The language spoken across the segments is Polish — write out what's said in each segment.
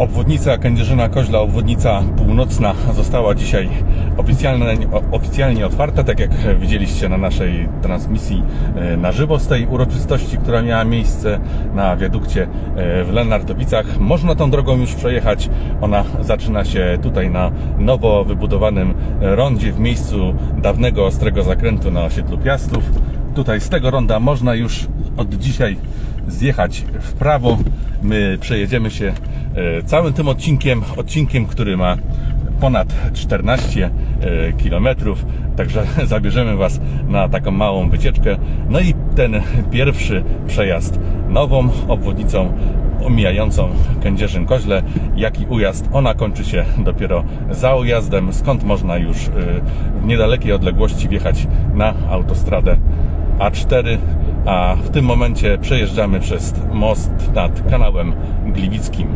Obwodnica Kędzierzyna Koźla, obwodnica północna została dzisiaj oficjalnie, oficjalnie otwarta, tak jak widzieliście na naszej transmisji e, na żywo z tej uroczystości, która miała miejsce na wiadukcie e, w Lenartowicach. Można tą drogą już przejechać. Ona zaczyna się tutaj na nowo wybudowanym rondzie w miejscu dawnego ostrego zakrętu na osiedlu Piastów. Tutaj z tego ronda można już od dzisiaj zjechać w prawo. My przejedziemy się całym tym odcinkiem, odcinkiem, który ma ponad 14 km. Także zabierzemy Was na taką małą wycieczkę. No i ten pierwszy przejazd nową obwodnicą omijającą Kędzierzyn Koźle, jak i ujazd. Ona kończy się dopiero za ujazdem, skąd można już e, w niedalekiej odległości wjechać na autostradę A4 a w tym momencie przejeżdżamy przez most nad kanałem Gliwickim.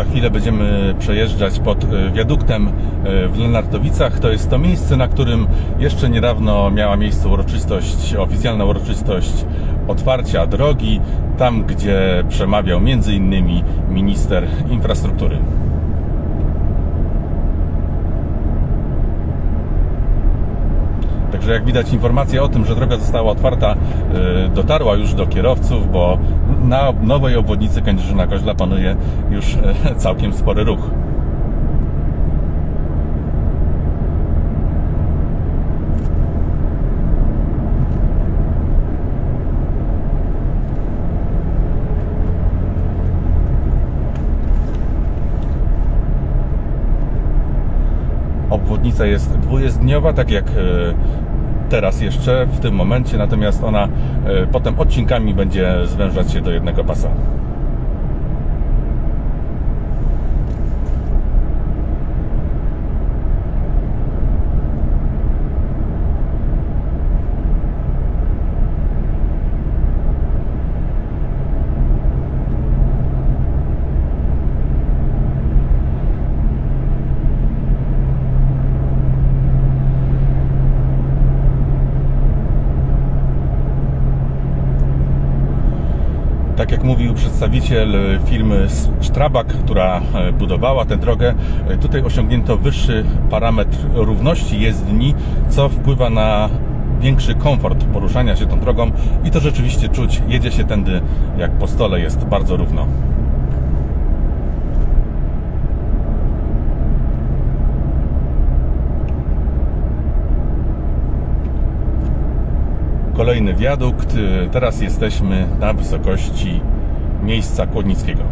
Za chwilę będziemy przejeżdżać pod e, wiaduktem e, w Lenartowicach. To jest to miejsce, na którym jeszcze niedawno miała miejsce uroczystość, oficjalna uroczystość otwarcia drogi, tam gdzie przemawiał innymi minister infrastruktury. Także jak widać informacja o tym, że droga została otwarta, e, dotarła już do kierowców, bo na nowej obwodnicy Kędzierzyna Koźla panuje już e, całkiem spory ruch. Obwodnica jest dwujezdniowa, tak jak e, teraz jeszcze w tym momencie, natomiast ona e, potem odcinkami będzie zwężać się do jednego pasa. Tak jak mówił przedstawiciel firmy Strabag, która e, budowała tę drogę, e, tutaj osiągnięto wyższy parametr równości jezdni, co wpływa na większy komfort poruszania się tą drogą i to rzeczywiście czuć. Jedzie się tędy jak po stole, jest bardzo równo. Kolejny wiadukt. Teraz jesteśmy na wysokości miejsca Kłodnickiego.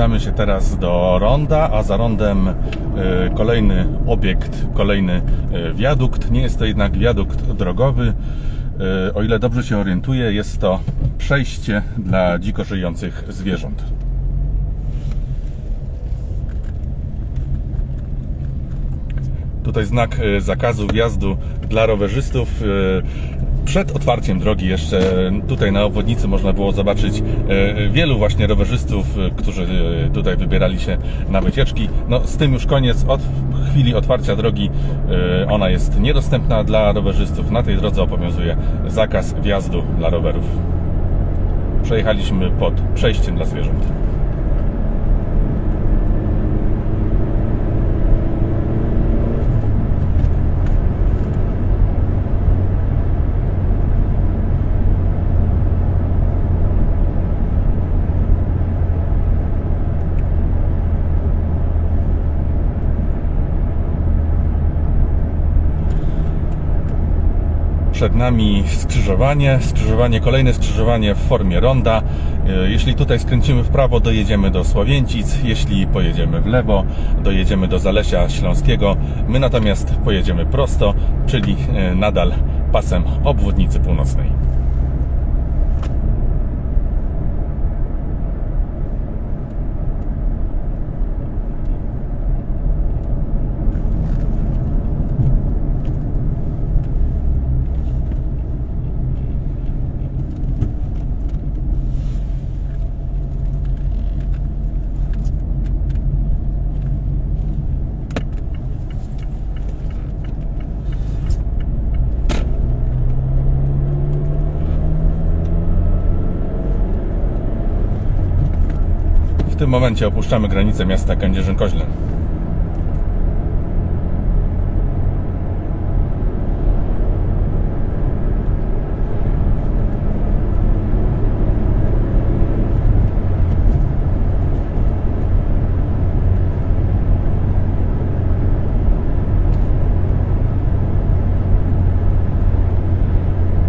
Zbliżamy się teraz do ronda, a za rondem e, kolejny obiekt, kolejny e, wiadukt. Nie jest to jednak wiadukt drogowy. E, O ile dobrze się orientuję, jest to przejście dla dziko żyjących zwierząt. Tutaj znak zakazu wjazdu dla rowerzystów. Przed otwarciem drogi jeszcze tutaj na obwodnicy można było zobaczyć e, wielu właśnie rowerzystów, e, którzy e, tutaj wybierali się na wycieczki. No z tym już koniec. Od chwili otwarcia drogi ona jest niedostępna dla rowerzystów. Na tej drodze obowiązuje zakaz wjazdu dla rowerów. Przejechaliśmy pod przejściem dla zwierząt. Przed nami skrzyżowanie, skrzyżowanie, kolejne skrzyżowanie w formie ronda. E, Jeśli tutaj skręcimy w prawo, dojedziemy do Sławięcic. Jeśli pojedziemy w lewo, dojedziemy do Zalesia Śląskiego. My natomiast pojedziemy prosto, czyli e, nadal pasem obwodnicy północnej. Tym momencie opuszczamy granicę miasta Kędzierzyn-Koźle.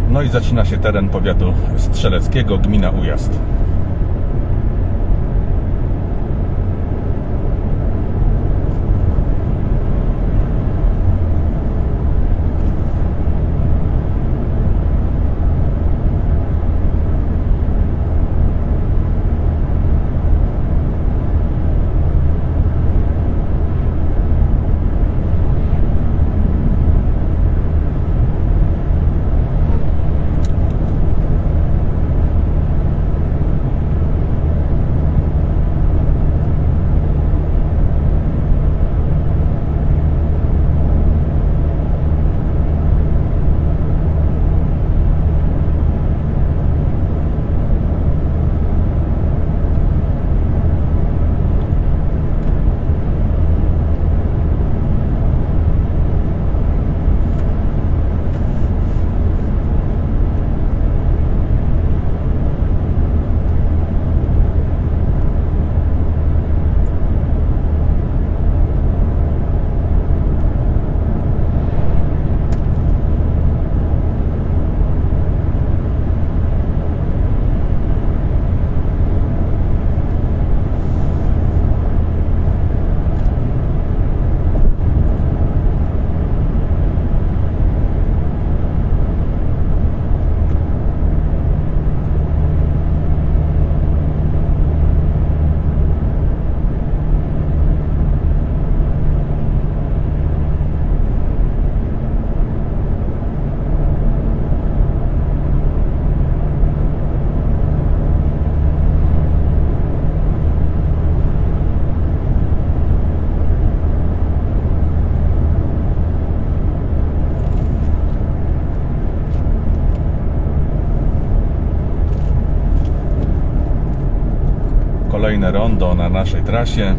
No i zaczyna się teren powiatu strzeleckiego, gmina Ujazd. Kolejne rondo na naszej trasie.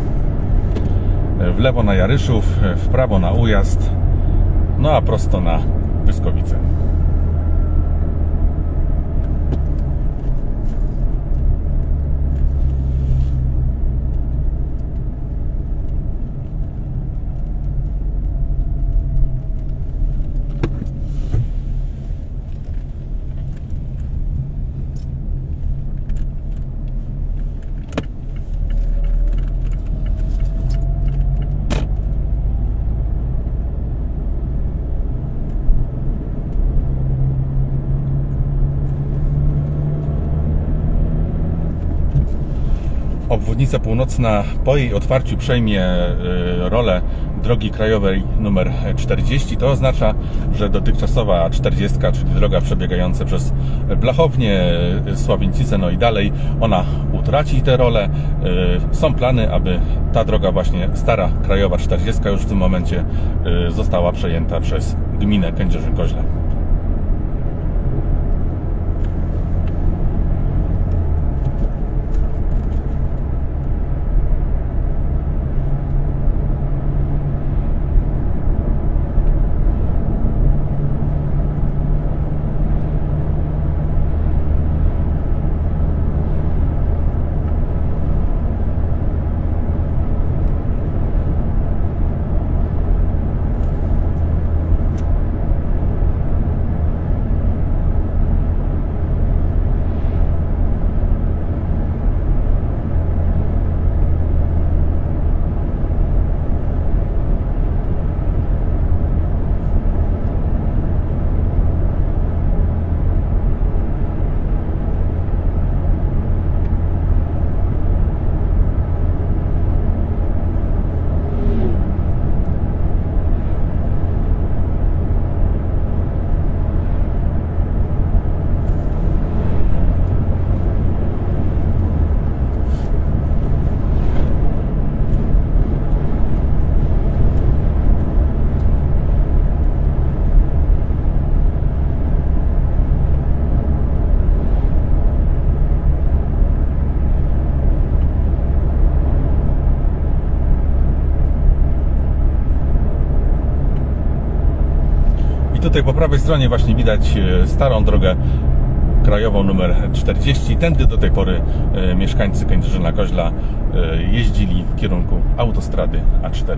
W lewo na Jaryszów, w prawo na Ujazd, no a prosto na Pyskowice. Obwodnica północna po jej otwarciu przejmie e, rolę drogi krajowej numer 40. To oznacza, że dotychczasowa 40, czyli droga przebiegająca przez Blachownię, e, Sławięcicę, no i dalej, ona utraci tę rolę. E, Są plany, aby ta droga właśnie stara krajowa 40 już w tym momencie została przejęta przez gminę Kędzierzyn-Koźle. Tutaj po prawej stronie właśnie widać e, starą drogę krajową numer 40. Tędy do tej pory e, mieszkańcy Kędzierzyna Koźla e, jeździli w kierunku autostrady A4.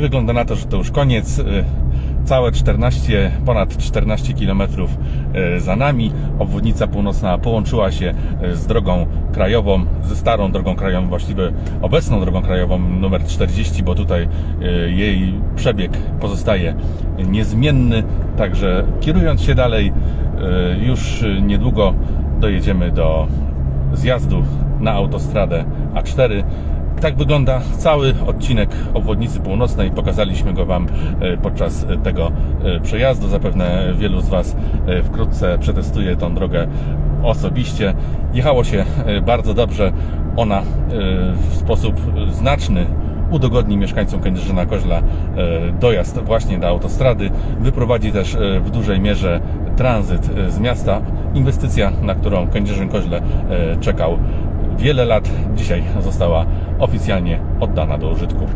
I wygląda na to, że to już koniec. Y, Całe 14, ponad 14 km za nami. Obwodnica północna połączyła się y, z drogą krajową, ze starą drogą krajową, właściwie obecną drogą krajową numer 40, bo tutaj y, jej przebieg pozostaje niezmienny. Także kierując się dalej, y, już niedługo dojedziemy do zjazdu na autostradę A4. Tak wygląda cały odcinek obwodnicy północnej. Pokazaliśmy go Wam e, podczas tego e, przejazdu. Zapewne wielu z Was e, wkrótce przetestuje tą drogę osobiście. Jechało się e, bardzo dobrze. Ona e, w sposób znaczny udogodni mieszkańcom Kędzierzyna Koźla e, dojazd właśnie do autostrady. Wyprowadzi też e, w dużej mierze tranzyt e, z miasta. Inwestycja, na którą Kędzierzyn Koźle e, czekał wiele lat, dzisiaj została oficjalnie oddana do użytku.